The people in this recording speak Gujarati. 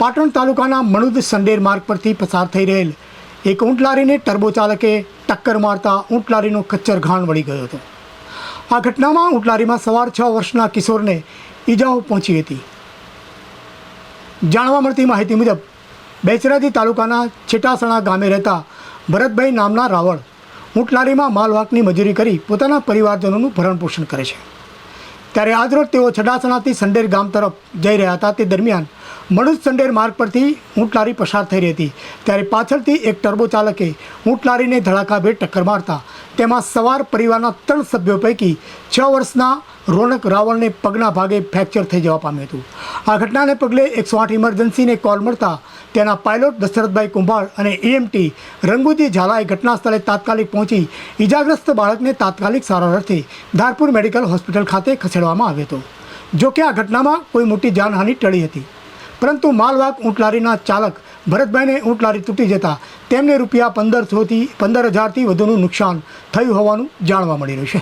પાટણ તાલુકાના મણુદ સંડેર માર્ગ પરથી પસાર થઈ રહેલ એક ઊંટ લારીને ટર્બો ચાલકે ટક્કર મારતા ઊંટ લારીનો ખચ્ચર ઘાણ વળી ગયો હતો. આ ઘટનામાં ઊંટ લારીમાં સવાર છ વર્ષના કિશોરને ઈજાઓ પહોંચી હતી. જાણવા મળતી માહિતી મુજબ, બેચરાજી તાલુકાના છેટાસણા ગામે રહેતા ભરતભાઈ નામના રાવળ ઊંટલારીમાં માલવાહકની મજૂરી કરી પોતાના પરિવારજનોનું ભરણપોષણ કરે છે. ત્યારે આજરોજ તેઓ છડાસણાથી સંડેર ગામ તરફ જઈ રહ્યા હતા. તે દરમિયાન મણુજ સંડેર માર્ગ પરથી ઊંટ પસાર થઈ રહી હતી. ત્યારે પાછળથી એક ટર્બો ચાલકે ઊંટ લારીને ધડાકાભેર ટક્કર મારતા તેમાં સવાર પરિવારના ત્રણ સભ્યો પૈકી છ વર્ષના રોનક રાવળને પગના ભાગે ફ્રેક્ચર થઈ જવા પામ્યું હતું. આ ઘટનાને પગલે એકસો આઠ ઇમરજન્સીને કોલ મળતા તેના પાયલોટ દશરથભાઈ કુંભાર અને એએમટી રંગુજી ઝાલાએ ઘટના સ્થળે તાત્કાલિક પહોંચી ઈજાગ્રસ્ત બાળકને તાત્કાલિક સારવાર અર્થે ધારપુર મેડિકલ હોસ્પિટલ ખાતે ખસેડવામાં આવ્યો હતો. જો કે આ ઘટનામાં કોઈ મોટી જાનહાનિ ટળી હતી. પરંતુ માલવાહક ઊંટલારીના ચાલક ભરતભાઈને ઊંટલારી તૂટી જતા તેમને રૂપિયા પંદરસોથી પંદર હજારથી વધુનું નુકસાન થયું હોવાનું જાણવા મળી રહ્યું છે.